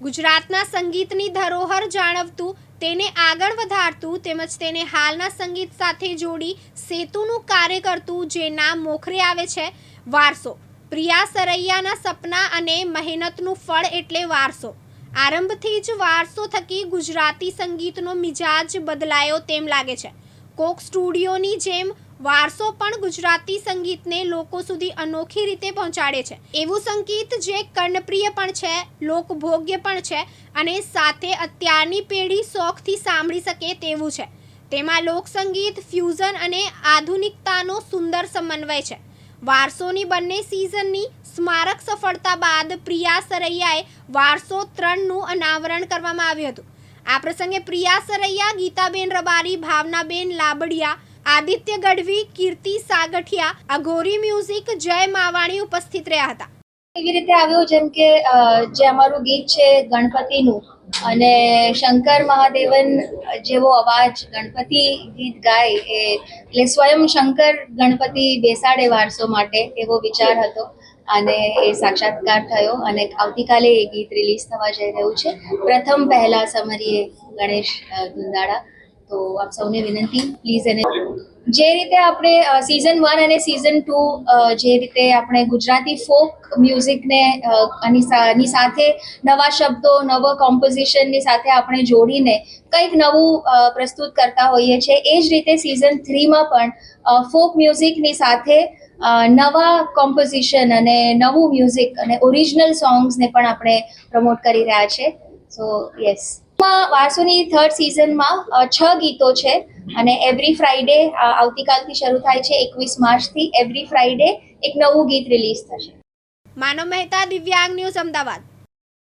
ગુજરાતના સંગીતની ધરોહર જાળવતું, તેને આગળ વધારતું તેમજ તેને હાલના સંગીત સાથે જોડી સેતુનું કાર્ય કરતું જે નામ મોખરે આવે છે, વારસો. પ્રિયા સરૈયાના સપના અને મહેનતનું ફળ એટલે વારસો. આરંભથી જ વારસો થકી ગુજરાતી સંગીતનો મિજાજ બદલાયો તેમ લાગે છે. કોક સ્ટુડિયોની જેમ વારસો પણ ગુજરાતી સંગીતને લોકો સુધી અનોખી રીતે પહોંચાડે છે. એવું સંગીત જે કર્ણપ્રિય પણ છે, લોકભોગ્ય પણ છે અને સાથે અત્યારની પેઢી શોખથી સાંભળી શકે તેવું છે. તેમાં લોકસંગીત, ફ્યુઝન અને આધુનિકતાનો સુંદર સમન્વય છે. વારસોની બંને સિઝનની સ્મારક સફળતા બાદ પ્રિયા સરૈયાએ વારસો ત્રણનું અનાવરણ કરવામાં આવ્યું હતું. આ પ્રસંગે પ્રિયા સરૈયા, ગીતાબેન રબારી, ભાવનાબેન લાબડિયા આદિત્ય ગઢવી કીર્તિ સાગઠિયા અઘોરી મ્યુઝિક જય માવાણી ઉપસ્થિત રહ્યા હતા. એવી રીતે આવ્યો જેમ કે જે અમારું ગીત છે ગણપતિનું અને શંકર મહાદેવન જેવો અવાજ ગણપતિ ગીત ગાય એટલે સ્વયં શંકર ગણપતિ બેસાડે વારસો માટે એવો વિચાર હતો અને એ સાક્ષાત્કાર થયો અને આવતીકાલે એ ગીત રિલીઝ થવા જઈ રહ્યું છે. પ્રથમ પહેલા સમરીએ ગણેશ અ, ધુંદાળા તો આપ સૌને વિનંતી પ્લીઝ એને જે રીતે આપણે સિઝન વન અને સિઝન ટુ જે રીતે આપણે ગુજરાતી ફોક મ્યુઝિકને આની સાથે નવા શબ્દો, નવા કોમ્પોઝિશનની સાથે આપણે જોડીને કંઈક નવું પ્રસ્તુત કરતા હોઈએ છીએ. એ જ રીતે સિઝન થ્રીમાં પણ ફોક મ્યુઝિકની સાથે નવા કોમ્પોઝિશન અને નવું મ્યુઝિક અને ઓરિજિનલ સોંગ્સને પણ આપણે પ્રમોટ કરી રહ્યા છે. સો યસ વારસોની થર્ડ સિઝનમાં છ ગીતો છે અને એવરી ફ્રાઈડે આવતીકાલથી શરૂ થાય છે એકવીસ માર્ચથી. એવરી ફ્રાઈડે એક નવું ગીત રિલીઝ થશે. માનવ મહેતા દિવ્યાંગ ન્યૂઝ અમદાવાદ.